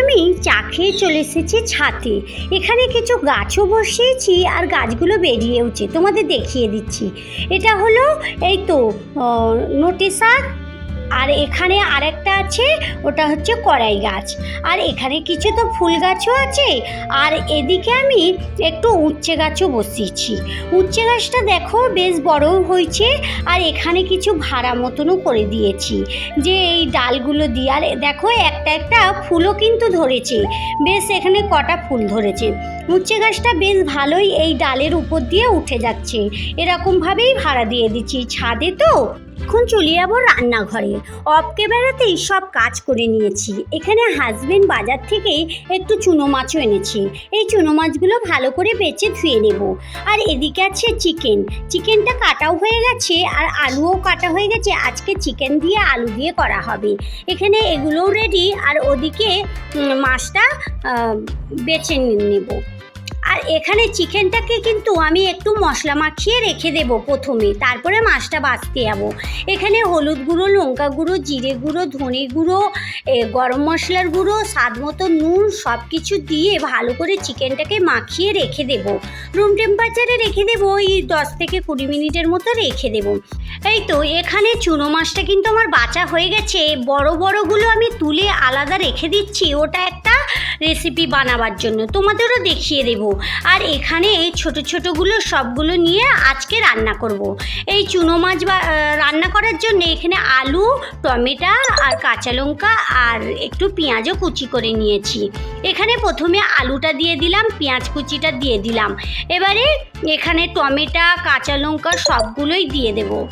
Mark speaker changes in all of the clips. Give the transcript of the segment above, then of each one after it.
Speaker 1: আমি চা খেয়ে চলে এসেছি ছাতে এখানে কিছু গাছও বসিয়েছি আর গাছগুলো বেরিয়েওছে তোমাদের দেখিয়ে দিচ্ছি। এটা হলো এই তো নোটে শাক। আর এখানে আরেকটা আছে, ওটা হচ্ছে কড়াই গাছ। আর এখানে কিছু তো ফুল গাছও আছে। আর এদিকে আমি একটু উচ্ছে গাছও বসিয়েছি। উচ্ছে গাছটা দেখো বেশ বড় হয়েছে আর এখানে কিছু ভাড়া মতনও করে দিয়েছি। যে এই ডালগুলো দিয়ে, আর দেখো একটা একটা ফুলও কিন্তু ধরেছে। বেশ, এখানে কটা ফুল ধরেছে। উচ্ছে গাছটা বেশ ভালোই এই ডালের উপর দিয়ে উঠে যাচ্ছে। এরকমভাবেই ভাড়া দিয়ে দিচ্ছি। ছাদে তো এখন চলে যাব রান্নাঘরে। অফ ক্যামেরাতেই সব কাজ করে নিয়েছি। এখানে হাজবেন্ড বাজার থেকে একটু চুনো মাছও এনেছি। এই চুনো মাছগুলো ভালো করে বেছে ধুয়ে নেব। আর এদিকে আছে চিকেন চিকেনটা কাটাও হয়ে গেছে আর আলুও কাটা হয়ে গেছে। আজকে চিকেন দিয়ে আলু দিয়ে করা হবে। এখানে এগুলোও রেডি আর ওদিকে মাছটা বেছে নেব। আর এখানে চিকেনটাকে কিন্তু আমি একটু মশলা মাখিয়ে রেখে দেব প্রথমে। তারপরে মাছটা বাছতে যাব। এখানে হলুদ গুঁড়ো, লঙ্কা গুঁড়ো, জিরে গুঁড়ো, ধনে গুঁড়ো গরম মশলার গুঁড়ো, স্বাদ মতো নুন সব কিছু দিয়ে ভালো করে চিকেনটাকে মাখিয়ে রেখে দেব। রুম টেম্পারেচারে রেখে দেবো, ওই দশ থেকে কুড়ি মিনিটের মতো রেখে দেব। এই তো, এখানে চুনো মাছটা কিন্তু আমার বাঁচা হয়ে গেছে। বড় বড়গুলো আমি তুলে আলাদা রেখে দিচ্ছি। ওটা একটা রেসিপি বানাবার জন্য। তোমাদেরও দেখিয়ে দেব। আর এখানে এই ছোট ছোটোগুলো সবগুলো নিয়ে আজকে রান্না করব। এই চুনো মাছ বা রান্না করার জন্য এখানে আলু, টমেটো আর কাঁচা লঙ্কা আর একটু পেঁয়াজও কুচি করে নিয়েছি। এখানে প্রথমে আলুটা দিয়ে দিলাম, পেঁয়াজ কুচিটা দিয়ে দিলাম। এবারে এখানে টমেটো, কাঁচা লঙ্কা সবগুলোই দিয়ে দেবো।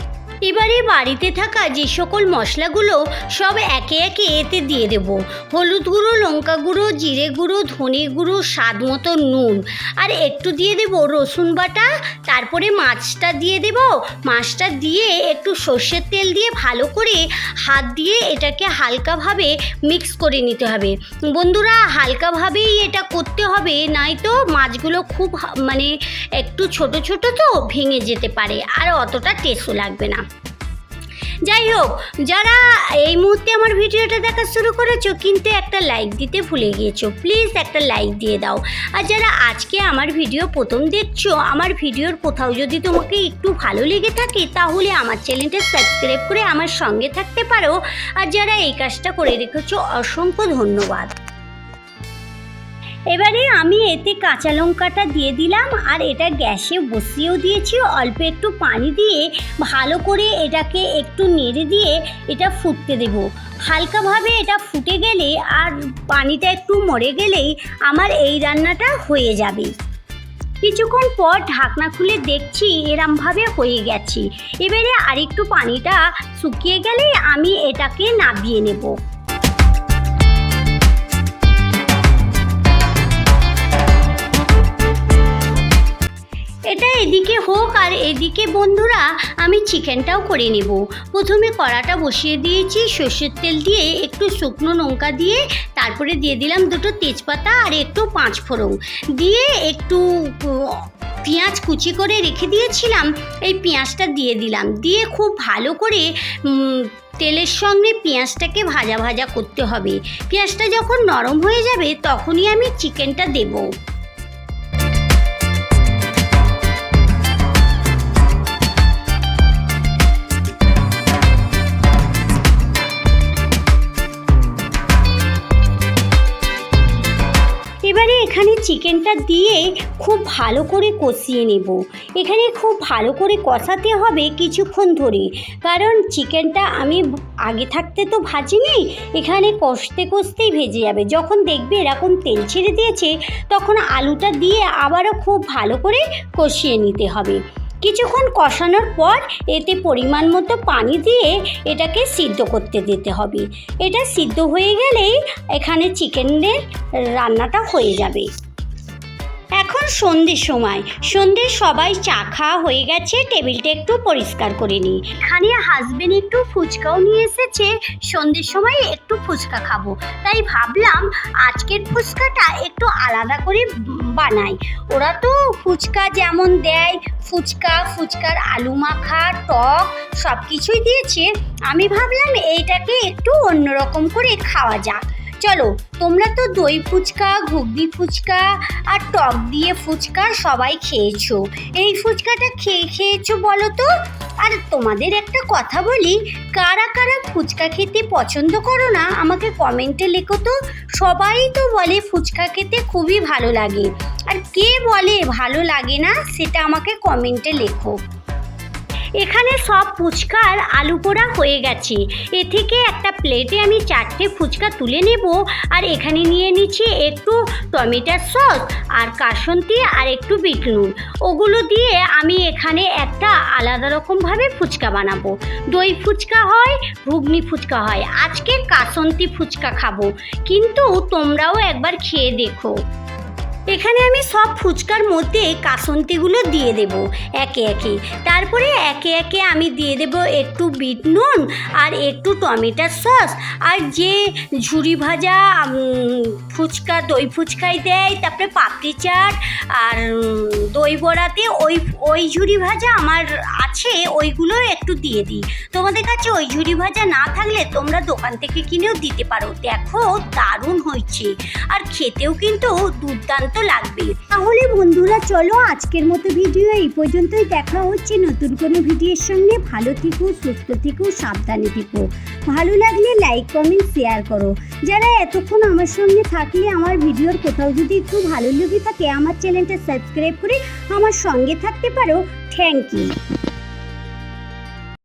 Speaker 1: এবারে বাড়িতে থাকা যে সকল মশলাগুলো সব একে একে এতে দিয়ে দেব। হলুদ গুঁড়ো, লঙ্কা গুঁড়ো, জিরে গুঁড়ো, ধনে গুঁড়ো, স্বাদ মতো নুন। আর একটু দিয়ে দেব রসুন বাটা, তারপরে মাছটা দিয়ে দেব। মাছটা দিয়ে একটু সর্ষের তেল দিয়ে ভালো করে হাত দিয়ে এটাকে হালকাভাবে মিক্স করে নিতে হবে। বন্ধুরা, হালকাভাবেই এটা করতে হবে নয়তো মাছগুলো খুব মানে একটু ছোট ছোট তো ভেঙে যেতে পারে, আর অতটা টেস্টও লাগবে না। যাই হোক, যারা এই মুহূর্তে আমার ভিডিওটা দেখা শুরু করেছ, কিন্তু একটা লাইক দিতে ভুলে গিয়েছো প্লিজ একটা লাইক দিয়ে দাও। আর যারা আজকে আমার ভিডিও প্রথম দেখছ, আমার ভিডিওর কোথাও যদি তোমাকে একটু ভালো লেগে থাকে, তাহলে আমার চ্যানেলটা সাবস্ক্রাইব করে আমার সঙ্গে থাকতে পারো। আর যারা এই কাজটা করে রেখেছো, অসংখ্য ধন্যবাদ। এবারে আমি এতে কাঁচা লঙ্কাটা দিয়ে দিলাম, আর এটা গ্যাসে বসিয়েও দিয়েছি। অল্প একটু পানি দিয়ে ভালো করে এটাকে একটু নেড়ে দিয়ে এটা ফুটতে দেব। হালকাভাবে এটা ফুটে গেলে আর পানিটা একটু মরে গেলেই আমার এই রান্নাটা হয়ে যাবে। কিছুক্ষণ পর ঢাকনা খুলে দেখছি এরমভাবে হয়ে গেছে। এবারে আরেকটু পানিটা শুকিয়ে গেলেই আমি এটাকে নাবিয়ে নেব। এটা এদিকে হোক আর এদিকে বন্ধুরা, আমি চিকেনটাও করে নেব। প্রথমে কড়াটা বসিয়ে দিয়েছি, সর্ষের তেল দিয়ে একটু শুকনো লঙ্কা দিয়ে, তারপরে দিয়ে দিলাম দুটো তেজপাতা আর একটু পাঁচ ফোড়ন। দিয়ে একটু পেঁয়াজ কুচি করে রেখে দিয়েছিলাম, এই পেঁয়াজটা দিয়ে দিলাম। দিয়ে খুব ভালো করে তেলের সঙ্গে পেঁয়াজটাকে ভাজা ভাজা করতে হবে। পেঁয়াজটা যখন নরম হয়ে যাবে, তখনই আমি চিকেনটা দেবো। এবারে এখানে চিকেনটা দিয়ে খুব ভালো করে কষিয়ে নেব। এখানে খুব ভালো করে কষাতে হবে কিছুক্ষণ ধরে। কারণ চিকেনটা আমি আগে থাকতে তো ভাজিনি, এখানে কষতে কষতেই ভেজে যাবে। যখন দেখবে এরকম তেল ছেড়ে দিয়েছে, তখন আলুটা দিয়ে আবারও খুব ভালো করে কষিয়ে নিতে হবে। কিছুক্ষণ কষানোর পর এতে পরিমাণ মতো পানি দিয়ে এটাকে সিদ্ধ করতে দিতে হবে। এটা সিদ্ধ হয়ে গেলেই এখানে চিকেনের রান্নাটা হয়ে যাবে। এখন সন্ধ্যের সময়। সন্ধ্যে সবাই চা খাওয়া হয়ে গেছে, টেবিলটা একটু পরিষ্কার করে নিই। এখানে হাজবেন্ড একটু ফুচকাও নিয়ে এসেছে, সন্ধ্যের সময় একটু ফুচকা খাব। তাই ভাবলাম আজকের ফুচকাটা একটু আলাদা করে বানাই। ওরা তো ফুচকা যেমন দেয়, ফুচকা, ফুচকার আলু মাখা, টক সব কিছুই দিয়েছে। আমি ভাবলাম এইটাকে একটু অন্যরকম করে খাওয়া যাক। চলো, তোমরা তো দই ফুচকা, ঘুগনি ফুচকা আর টক দিয়ে ফুচকা সবাই খেয়েছো। এই ফুচকাটা খেয়ে খেয়েছো বলো তো? আর তোমাদের একটা কথা বলি, কারা কারা ফুচকা খেতে পছন্দ করো না, আমাকে কমেন্টে লেখো তো। সবাই তো বলে ফুচকা খেতে খুবই ভালো লাগে। আর কে বলে ভালো লাগে না, সেটা আমাকে কমেন্টে লেখো। এখানে সব ফুচকার আলু পোড়া হয়ে গেছে। এ থেকে একটা প্লেটে আমি চারটে ফুচকা তুলে নেব আর এখানে নিয়ে নিচ্ছি একটু টমেটোর সস আর কাসন্তি আর একটু বিট ওগুলো দিয়ে আমি এখানে একটা আলাদা রকমভাবে ফুচকা বানাবো। দই ফুচকা হয়, ঘুগনি ফুচকা হয়। আজকে কাসন্তি ফুচকা খাব। কিন্তু তোমরাও একবার খেয়ে দেখো। এখানে আমি সব ফুচকার মধ্যে কাসন্তিগুলো দিয়ে দেব, একে একে। তারপরে একে একে আমি দিয়ে দেব একটু বিট নুন আর একটু টমেটোর সস আর যে ঝুরি ভাজা ফুচকা, দই ফুচকাই দেয়, তারপরে পাপড়ি চাট, আর দই বড়াতে ওই ওই ঝুড়ি ভাজা আমার আছে, ওইগুলো একটু দিয়ে দিই। তোমাদের কাছে ওই ঝুড়ি ভাজা না থাকলে তোমরা দোকান থেকে কিনেও দিতে পারো। দেখো, দারুণ হয়েছে। আর খেতেও কিন্তু দুর্দান্ত লাগবে।
Speaker 2: তাহলে বন্ধুরা, চলো আজকের মতো ভিডিও এই পর্যন্তই। দেখা হচ্ছে নতুন কোনো ভিডিওর সঙ্গে। ভালো থেকো, সুস্থ থেকো, সাবধানে থেকো। ভালো লাগলে লাইক কমেন্ট শেয়ার করো। যারা এতক্ষণ আমার সঙ্গে থাকলে আমার ভিডিওর কোথাও যদি একটু ভালো লেগে থাকে, আমার চ্যানেলটা সাবস্ক্রাইব করে আমার সঙ্গে থাকতে পারো। Thank you